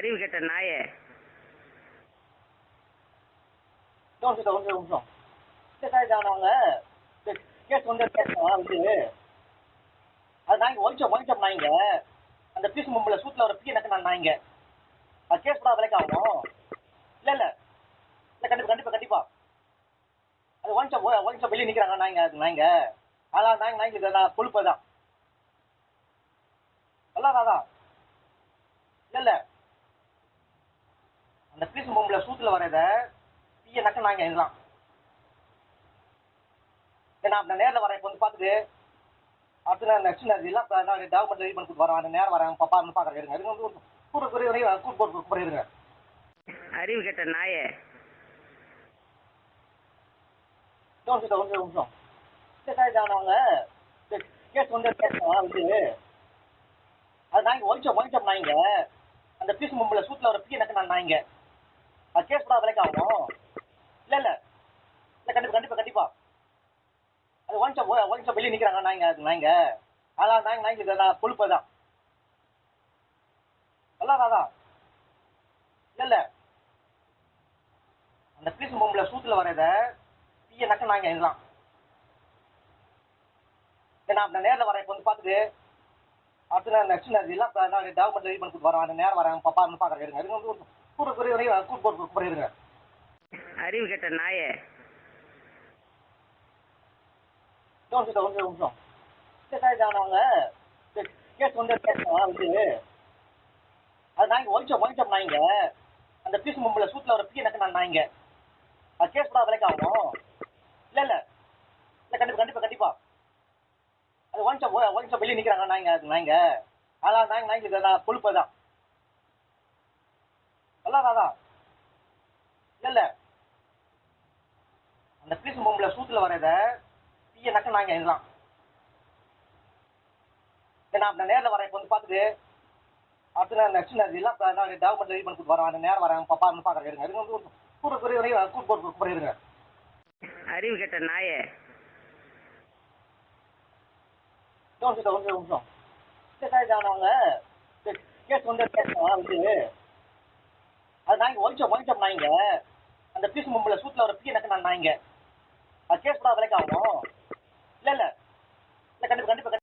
அறிவு கெட்ட நாயே ஒரு நிமிஷம் ஒரு நிமிஷம் சரி கேஸ் வந்து கேஸ் வந்து அது நாய்ங்க ஒழிச்சோம் ஒழிச்சோம் நாய்ங்க அந்த பீஸ் மும்பில் சூட்டில் ஒரு பீ நக்கு நான் நாய்ங்க அது கேஸ் கூட விலைக்கு ஆகும் இல்லை இல்லை இல்லை கண்டிப்பாக கண்டிப்பாக கண்டிப்பாக அது ஒழிச்சோம் ஒழிச்சோம் வெளியே நிற்கிறாங்க நாய்ங்க அது நாய்ங்க அதான் நாய்ங்க நாய்ங்க இது நான் கொழுப்பு தான் அதான் அதான் இல்லை இல்லை அந்த பீஸ் மும்பில் சூட்டில் வரத பீய நக்க நாய்ங்க இதெல்லாம் ஏன்னா நான் நேரில் வரேன் இப்போ வந்து பார்த்துட்டு அடுத்து நான் நெக்ஸ்ட் நான் நான் டாக்குமெண்ட் ரெடி பண்ணி கொடுத்து வரேன் அந்த நேரம் வரேன் பாப்பா வந்து பார்க்குறேன் இருங்க இருங்க வந்து கூட கூட இருங்க கூட போட்டு இருங்க அறிவு கெட்ட நாயே. நிமிஷம் ஒரு நிமிஷம் அவங்க? கேஸ் வந்து வந்து? அது நாய்ங்க ஒழிச்சோம் ஒழிச்சோம் நாய்ங்க. அந்த பீஸ் மும்பில் சூட்டில் ஒரு பீ நக்கு நான் நாய்ங்க. அது கேஸ் கூட விலைக்கு ஆகும். இல்லை இல்லை. இல்லை கண்டிப்பாக கண்டிப்பாக கண்டிப்பாக அது ஒழிச்சோம் ஒழிச்சோம் வெளியே நிற்கிறாங்க நாய்ங்க அது நாய்ங்க. அதான் நாய்ங்க நாய்ங்க இது நான் கொழுப்பு தான் இல்ல அதான் இல்லை இல்லை. அந்த பீஸ் மும்பில் சூட்டில் வரத தீய நக்க நாய்ங்க இதெல்லாம் ஏன்னா நான் நேரில் வரேன் இப்போ வந்து பார்த்துட்டு. அடுத்து நான் நெக்ஸ்ட் நான் இதெல்லாம் டாக்குமெண்ட் ரெடி பண்ணி கொடுத்து வரேன். நேரம் வரேன் பாப்பா வந்து பார்க்குறேன் இருங்க இருங்க வந்து அறிவு கெட்ட நாயே. கேஸ் வந்து வந்து அது நாய்ங்க ஒழிச்சோம் ஒழிச்சோம் நாய்ங்க. அந்த பீஸ் மும்பில் சூட்டில் ஒரு பீ நக்கு நான் நாய்ங்க. அது கேஸ் கூட விலைக்கு ஆகும். இல்லை இல்லை. இல்லை கண்டிப்பாக கண்டிப்பாக கண்டிப்பாக அது ஒழிச்சோம் ஒழிச்சோம் வெளியே நிற்கிறாங்க நாய்ங்க அது நாய்ங்க அதான் நாய்ங்க நாய்ங்க இது நான் கொழுப்பு தான் அதான்? அதான் இல்லை. இல்லை அந்த பீஸ் மும்பில் சூட்டில் வரத பீய நக்க நாய்ங்க இதெல்லாம் ஏன்னா நான் நேரில் வரேன் இப்போ வந்து பார்த்துட்டு அடுத்து நான் நெக்ஸ்ட் நான் இதெல்லாம் இப்போ நான் டாக்குமெண்ட் ரெடி பண்ணி கொடுத்து வரேன். அந்த நேரம் வரேன் பாப்பா வந்து பார்க்குறேன் இருங்க இருங்க வந்து கூட கூட இருங்க கூட போட்டு கூட இருங்க அறிவு கெட்ட நாயே. சார் இதான் அவங்க கேஸ் வந்து கேஸ் வந்து நாய்ங்க ஒழிச்சோம் ஒழிச்சோம் நாய்ங்க அந்த பீஸ் மும்பில் சூத்துல ஒரு பீ எனக்கு நான் நாய்ங்க அது கேஸ் கூட விலைக்கு ஆகும். இல்லை இல்லை. இல்லை கண்டிப்பாக கண்டிப்பாக